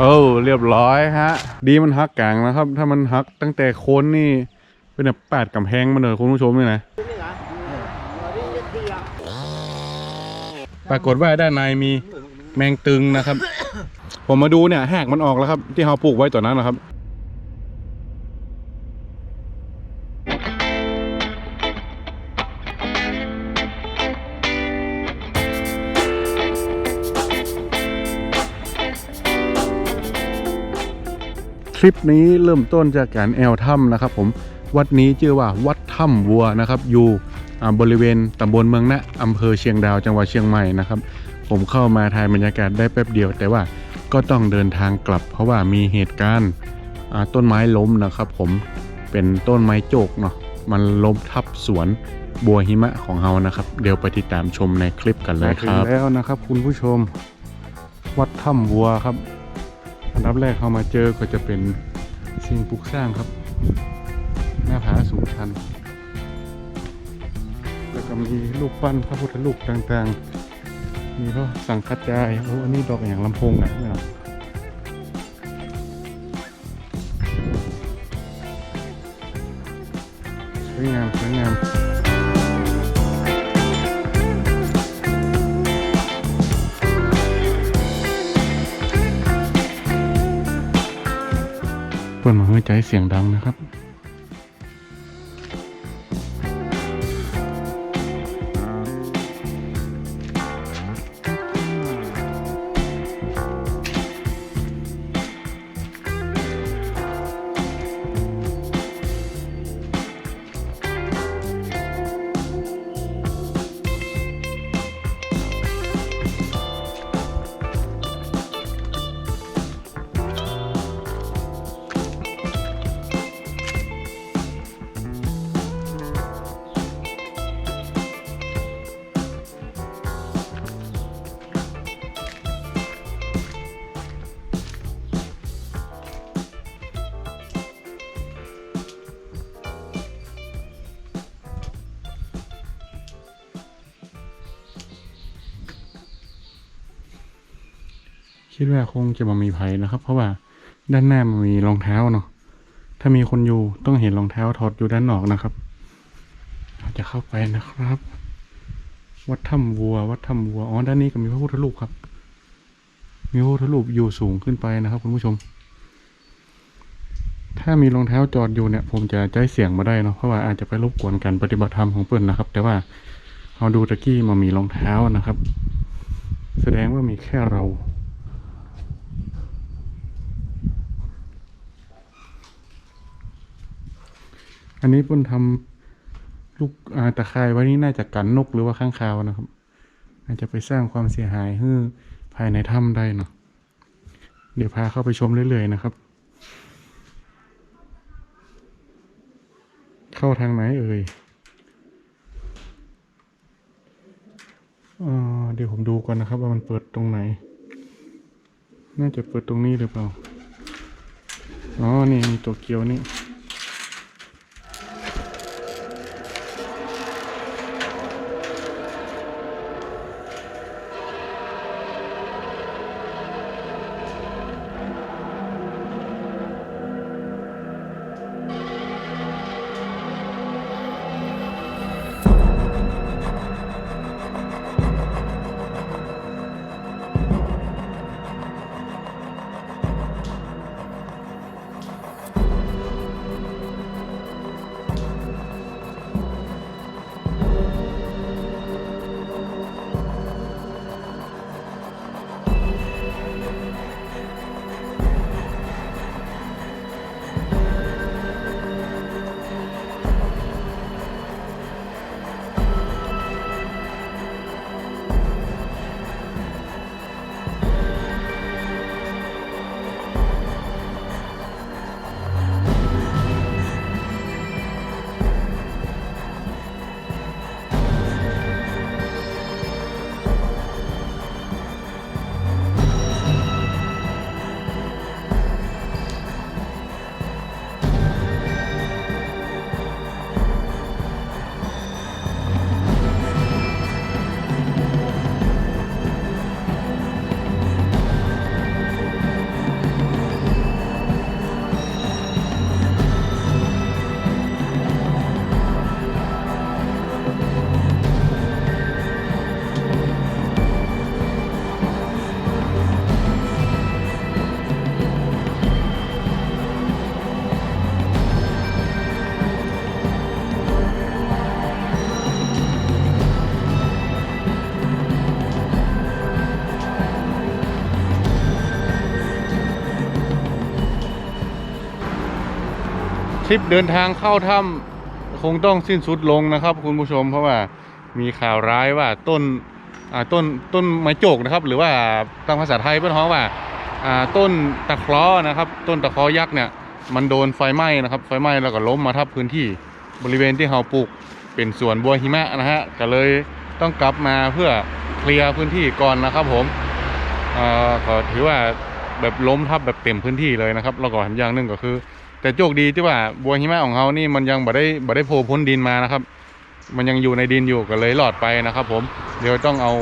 เออเรียบร้อยฮะ ดีมันฮักกลางนะครับ ถ้ามันฮักตั้งแต่โคนนี่เป็นแบบแปดกำแพงมาเลยคุณผู้ชมนี่นะปรากฏว่าด้านในมีแมงตึงนะครับ ผมมาดูเนี่ยแหกมันออกแล้วครับ ที่เราปลูกไว้ตอนนั้นนะครับ คลิปนี้เริ่มต้นจากการแอลถ้ำนะครับผมวัดนี้ชื่อว่าวัดถ้ำวัวนะครับอยู่บริเวณตำบลเมืองนะอำเภอเชียงดาวจังหวัดเชียงใหม่นะครับ ผมเข้ามาถ่ายบรรยากาศได้แป๊บเดียว แต่ว่าก็ต้องเดินทางกลับ เพราะว่ามีเหตุการณ์ต้นไม้ล้มนะครับ ผมเป็นต้นไม้โจกเนาะมันล้มทับสวนบัวหิมะของเรานะครับ เดี๋ยวไปติดตามชมในคลิปกันเลยครับแล้วนะครับ คุณผู้ชม วัดถ้ำวัวครับ อันดับแรกเข้ามาเจอก็จะเป็นสิ่งปลูกสร้างครับ หน้าผาสูงชัน แล้วก็มีรูปปั้นพระพุทธรูปต่างๆ มีพระสังฆจายโอ้อันนี้ดอกอย่างลำโพงอะไม่หรอสวยงามสวยงาม เปิดมาให้ใจเสียงดังนะครับ คิดว่าคงจะมามีภัยนะครับ เพราะว่าด้านหน้ามันมีรองเท้าเนาะถ้ามีคนอยู่ต้องเห็นรองเท้าถอดอยู่ด้านนอกนะครับเราจะเข้าไปนะครับ วัดถ้ำวัว วัดถ้ำวัวอ๋อด้านนี้ก็มีพระพุทธรูปครับ มีพระพุทธรูปอยู่สูงขึ้นไปนะครับคุณผู้ชม ถ้ามีรองเท้าจอดอยู่เนี่ย ผมจะใจเสียงมาได้เนาะเพราะว่าอาจจะไปรบกวนการปฏิบัติธรรมของเพื่อนนะครับ แต่ว่าเราดูตะกี้มามีรองเท้านะครับ แสดงว่ามีแค่เรา อันนี้เพิ่นทำลูกอ่าตะข่ายไว้นี่น่าจะกันนกหรือว่าข้างคาวนะครับ อาจจะไปสร้างความเสียหายให้ภายในถ้ำได้เนาะเดี๋ยวพาเข้าไปชมเรื่อยๆนะครับ เข้าทางไหนเอ่ยเดี๋ยวผมดูก่อนนะครับ ว่ามันเปิดตรงไหน น่าจะเปิดตรงนี้หรือเปล่า อ๋อ นี่มีตัวเกียวนี่ ริปเดินทางเข้าถ้ำคงต้องสิ้นสุดลงนะครับ คุณผู้ชมเพราะว่ามีข่าวร้ายว่าต้นต้นต้นไม้โจกนะครับ หรือว่าตามภาษาไทยเพื่อนฮ้องว่าต้นตะเคราะนะครับ ต้นตะเคราะยักษ์เนี่ยมันโดนไฟไหม้นะครับ ไฟไหม้แล้วก็ล้มมาทับพื้นที่บริเวณที่เราปลูกเป็นสวนบัวหิมะนะฮะก็เลยต้องกลับมาเพื่อเคลียร์พื้นที่ก่อนนะครับผมอ่าก็ถือว่าแบบล้มทับแบบเต็มพื้นที่เลยนะครับแล้วก็ทำอย่างหนึ่งก็คือ แต่โชคดีที่ว่าบัวหิมะของเขานี่มันยังบ่ได้บ่ได้โผล่พ้นดินมานะครับ มันยังอยู่ในดินอยู่ก็เลยหลอดไปนะครับ ผมเดี๋ยวต้องเอา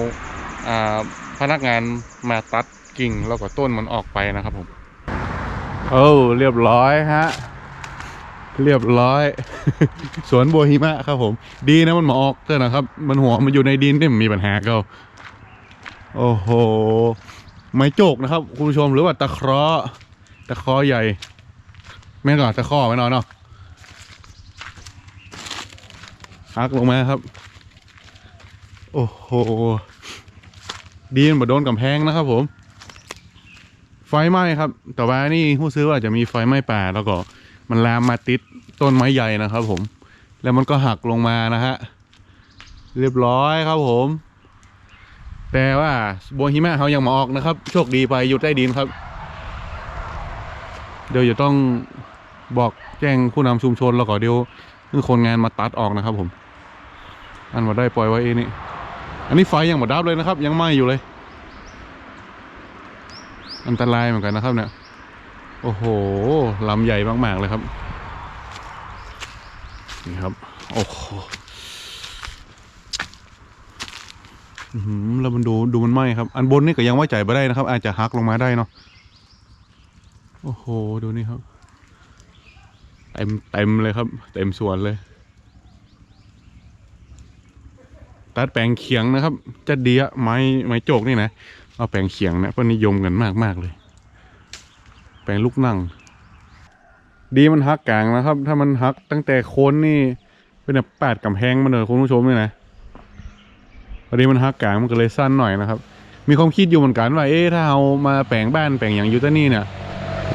อ่าพนักงานมาตัดกิ่งแล้วก็ต้นมันออกไปนะครับผมโอ้เรียบร้อยฮะเรียบร้อย สวนบัวหิมะครับผม ดีนะมันมาออกเถอะนะครับ มันหัวมันอยู่ในดินนี่มันมีปัญหาเก็โอ้โห ไม้โจกนะครับ คุณผู้ชมหรือว่าตะเคราะห์ตะเคราะห์ใหญ่ แม่ก่อนตะข้อไว้นอนเนาะหักลงมาครับ โอ้โห ดีนบ่โดนกำแพงนะครับผม ไฟไหม้ครับ แต่ว่านี่ผู้ซื้อว่าจะมีไฟไหม้ป่าแล้วก็ มันลามมาติดต้นไม้ใหญ่นะครับผม แล้วมันก็หักลงมานะฮะ เรียบร้อยครับผม แต่ว่าบัวหิมะเขายังมาออกนะครับ โชคดีไปอยู่ใต้ดินครับ เดี๋ยวจะต้องบอกแจ้งผู้นำชุมชนแล้วก็เดี๋ยวคือคนงานมาตัดออกนะครับ ผม อันว่าได้ปล่อยไว้เองนี่อันนี้ไฟยังหมดดับเลยนะครับ ยังไหม้อยู่เลย อันตรายเหมือนกันนะครับ เนี่ย โอ้โหลำใหญ่มากๆเลยครับนี่ครับโอ้โหแล้วมันดูดูมันไหม้ครับ อันบนนี่ก็ยังไว้ใจไม่ได้นะครับ อาจจะหักลงมาได้เนาะ อ้โห ดูนี่ครับ เต็มเต็มเลยครับ เต็มสวนเลย ตัดแปลงเขียงนะครับ จะดีอะไม้ไม้โจกนี่นะ เอาแปลงเขียงเนี่ยก็นิยมกันมากมากเลย แปลงลูกนั่ง ดีมันหักกลางนะครับ ถ้ามันหักตั้งแต่โคนนี่ เป็นแบบแปดกำแพงมันเลยคุณผู้ชมนี่นะพอดีมันหักกลางมันก็เลยสั้นหน่อยนะครับ มีความคิดอยู่เหมือนกันว่า เอ๊ะถ้าเอามาแปลงบ้านแปลงอย่างอยูเทนี่เนี่ย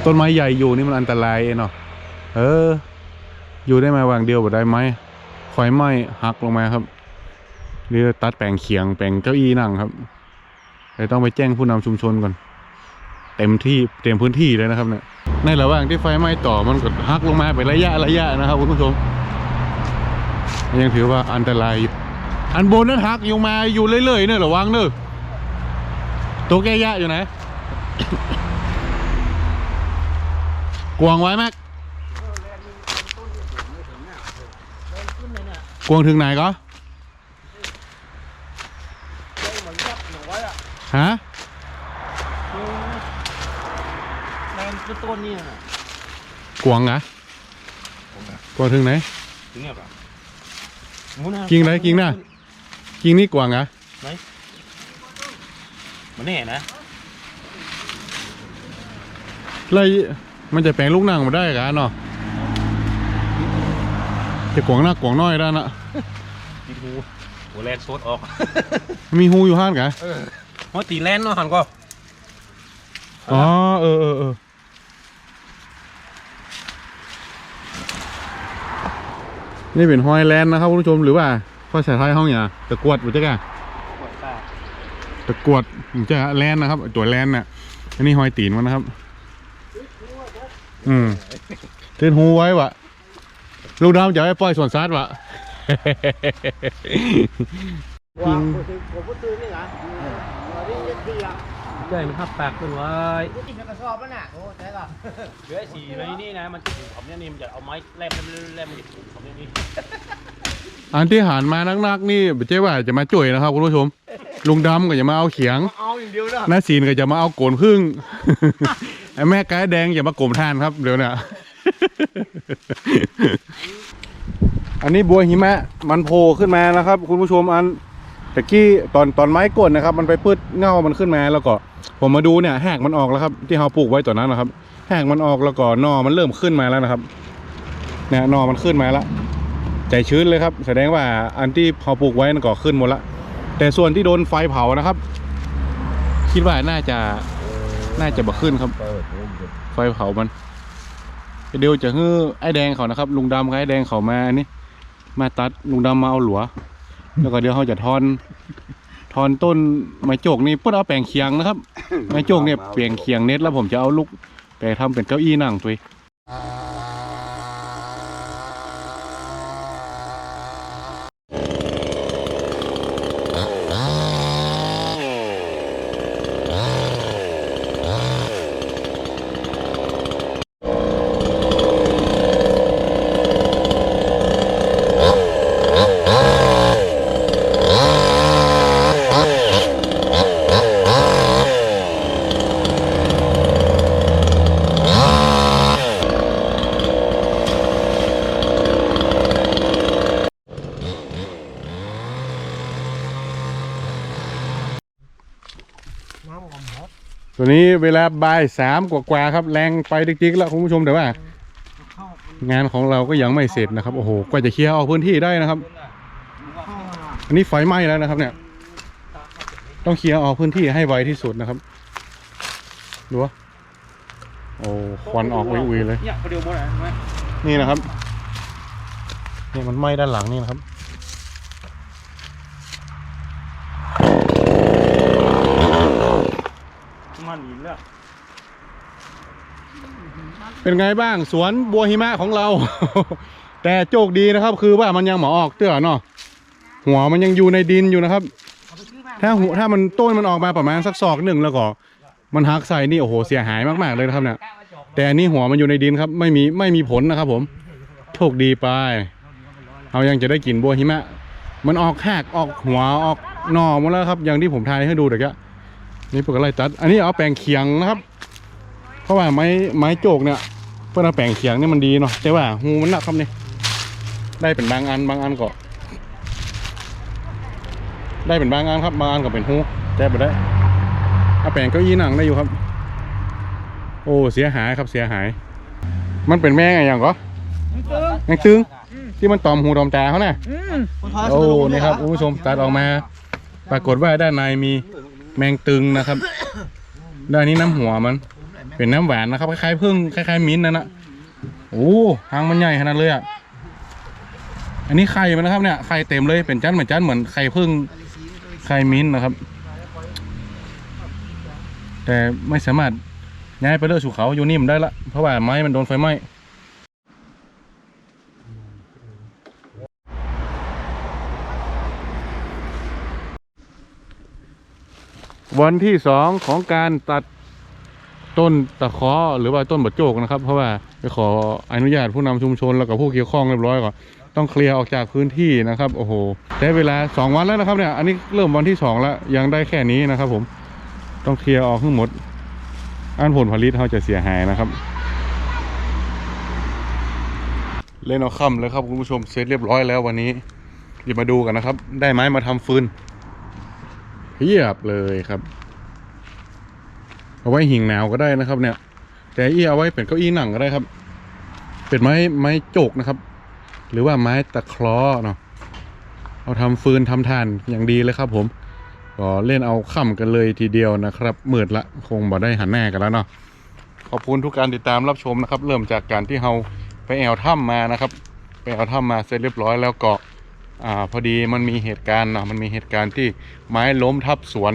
ต้นไม้ใหญ่อยู่นี่มันอันตรายเนาะเออ อยู่ได้ไหมวางเดียวบ่ได้ไหมไฟไหม้หักลงมาครับเดี๋ยวตัดแปลงเขียงแปลงเก้าอี้นั่งครับเดี๋ยต้องไปแจ้งผู้นำชุมชนก่อนเต็มที่เต็มพื้นที่เลยนะครับเนี่ยในระหว่างที่ไฟไหม้ต่อมันก็หักลงมาเป็นระยะระยะนะครับคุณผู้ชมยังถือว่าอันตรายอยู่อันบนนั้นหักอยู่มาอยู่เรื่อยๆเนี่ยระวังเนอะตัวแก้ยะอยู่ไหน กวางไว้แม็กกวางถึงไหนก็ฮะแมนคือต้นนี่น่ะกวางอะกวางถึงไหนถึงเนี่ยป่ะกิ่งไหนกิ่งหน้ากิ่งนี่กวางอะมันแน่นะแล้ว มันจะแปลงลูกนางมาได้กันเนาะจะกวางหน้ากวางน้อยได้นะตีหูหัวแลนโซดออก มีหูอยู่ห้านกะหัวตีแลนเนาะหันก็อ๋อเออเออเออนี่เป็นฮอยแลนด์นะครับคุณผู้ชมหรือว่าภาษาไทยห้องอย่างตะกรวดหรือจะกะปวดตาตะกรวดผมจะแลนด์นะครับ ตัวแลนด์น่ะอันนี้หอยตีนมันนะครับ อืมเต้นหูไว้วะลูกดำจะให้ปล่อยสวนสัตว์วะว่าผมผมพูดตื่นนี่นะวันนี้ยังดีอะใช่มันทับปากขึ้นไว้กูติดกระสอบแล้วน่ะโอ้ใช่ป่ะเหลือสีในนี่นะมันจะถูกผมเนี่ยนี่มันจะเอาไม้แลมแลมแลมมันจะถูกผมเนี่ยนี่อันที่หันมานักๆนี่ไม่ใช่ว่าจะมาจ่วยนะครับคุณผู้ชม ลุงดำก็จะมาเอาเขียงเอาอย่างเดียวนะน้าศีนก็จะมาเอาโกนพึ่ง ไอ้แม่กายแดงอย่ามากลมทานครับเดี๋ยวนี่ยอันนี้บัวหิมะมันโผล่ขึ้นมานะครับ คุณผู้ชมอันตะกี้ตอนตอนไม้กดนะครับ มันไปพืดเงามันขึ้นมาแล้วก็ ผมมาดูเนี่ยแหกมันออกแล้วครับ ที่เราปลูกไว้ตอนนั้นนะครับแหกมันออกแล้วก็หนอมันเริ่มขึ้นมาแล้วนะครับเนี่ยหนอมันขึ้นมาแล้วใจชื้นเลยครับ แสดงว่าอันที่เราปลูกไว้นั่นก็ขึ้นหมดละแต่ส่วนที่โดนไฟเผานะครับ คิดว่าน่าจะ น่าจะบ่ขึ้นครับ ไฟเผามันเดี๋ยวจะฮื้อไอ้แดงเขานะครับ ลุงดำกับไอ้แดงเขามาอันนี้ มาตัดลุงดำมาเอาหลัว แล้วก็เดี๋ยวเขาจะทอน ทอนต้นไม้โจกนี่เพื่อเอาแปลงเคียงนะครับ ไม้โจกเนี่ยเปลี่ยนเคียงเน็ตแล้วผมจะเอาลูกไปทำเป็นเก้าอี้นั่งตัวเอง นี้เวลาบ่ายสามกว่าๆครับ แรงไปดิกๆแล้วคุณผู้ชมแต่ว่า งานของเราก็ยังไม่เสร็จนะครับ โอ้โหกว่าจะเคลียร์ออกพื้นที่ได้นะครับ อันนี้ไฟไหม้แล้วนะครับ เนี่ย ต้องเคลียร์ออกพื้นที่ให้ไวที่สุดนะครับดูวะโอ้ควันออกอุยๆเลย เนี่ยพอดีหมดเห็นไหมนี่นะครับ เนี่ยมันไหม้ด้านหลังนี่นะครับ มันหินแล้วเป็นไงบ้างสวนบัวหิมะของเรา แต่โชคดีนะครับ คือว่ามันยังหมอออกเตื้อเนาะหัวมันยังอยู่ในดินอยู่นะครับ ถ้าหัวถ้ามันต้นมันออกมาประมาณสักศอกหนึ่งแล้วก็ มันหักใส่นี่โอ้โหเสียหายมากๆเลยนะครับเนี่ยแต่อันนี้หัวมันอยู่ในดินครับ ไม่มีไม่มีผลนะครับ ผมโชคดีไปเรายังจะได้กินบัวหิมะ มันออกแหกออกหัวออกหน่อหมดแล้วครับ อย่างที่ผมทายให้ดูเด็กอะ นี่ปกอะไรตัด อันนี้เอาแปลงเคียงนะครับ เพราะว่าไม้ไม้โจกเนี่ย เพื่อนเอาแปลงเคียงนี่มันดีเนาะแต่ว่าหูมันหนักครับนี่ได้เป็นบางอันบางอันก็ ได้เป็นบางอันครับบางอันก็เป็นหูแต่ไม่ได้เอาแปลงเก้าอี้หนังได้อยู่ครับ โอ้เสียหายครับเสียหาย มันเป็นแม่งไงอย่างก็แมงตึงที่มันตอมหูตอมตาเขาน่ะโอ้นี่ครับคุณผู้ชมตัดออกมา ปรากฏว่าด้านในมี แมงตึงนะครับด้านนี้น้ำหัวมัน เป็นน้ำหวานนะครับคล้ายๆพึ่งคล้ายๆมิ้นท์นั่นนะโอ้หางมันใหญ่ขนาดเลยอะอันนี้ไข่มันนะครับเนี่ยไข่เต็มเลยเป็นจันเหมือนจันเหมือนไข่พึ่งไข่มิ้นนะครับ แต่ไม่สามารถย้ายไปเลือกสู่เขาอยู่นี่มันได้ละเพราะว่าไม้มันโดนไฟไหม้ วันที่สองของการตัดต้นตะเคาะหรือว่าต้นบดโจกนะครับ เพราะว่าไปขออนุญาตผู้นำชุมชนแล้วก็ผู้เกี่ยวข้องเรียบร้อยก่อนต้องเคลียร์ออกจากพื้นที่นะครับโอ้โหได้เวลาสองวันแล้วนะครับเนี่ยอันนี้เริ่มวันที่สองแล้วยังได้แค่นี้นะครับ ผมต้องเคลียร์ออกทั้งหมด อันผลผลิตเขาจะเสียหายนะครับ เล่นเอาค่ำเลยครับคุณผู้ชมเสร็จเรียบร้อยแล้ววันนี้เดี๋ยวมาดูกันนะครับ ได้ไม้มาทำฟืน เพียบเลยครับ เอาไว้หิงหนาวก็ได้นะครับ เนี่ย แต่อี้เอาไว้เป็นเก้าอี้หนังก็ได้ครับ เป็นไม้ไม้โจกนะครับ หรือว่าไม้ตะคราะห์เนาะเอาทำฟืนทำทานอย่างดีเลยครับ ผมก็เล่นเอาค่ำกันเลยทีเดียวนะครับมืดละคงบ่ได้หันหน้ากันแล้วเนาะขอบคุณทุกการติดตามรับชมนะครับ เริ่มจากการที่เราไปแอวถ้ำมานะครับ ไปแอวถ้ำมาเสร็จเรียบร้อยแล้วก็ อ่าพอดีมันมีเหตุการณ์นะมันมีเหตุการณ์ที่ไม้ล้มทับสวน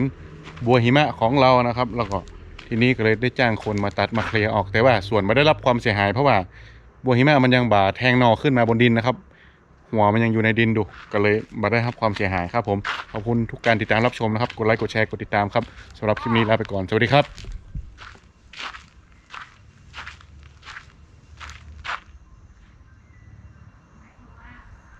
บัวหิมะของเรานะครับ แล้วก็ทีนี้ก็เลยได้จ้างคนมาตัดมาเคลียร์ออกแต่ว่าสวนไม่ได้รับความเสียหาย เพราะว่าบัวหิมะมันยังบ่าแทงนอขึ้นมาบนดินนะครับ หัวมันยังอยู่ในดินดูก็เลยบ่ได้รับความเสียหายครับผมขอบคุณทุกการติดตามรับชมนะครับกดไลค์กดแชร์กดติดตามครับสำหรับคลิปนี้ลาไปก่อนสวัสดีครับ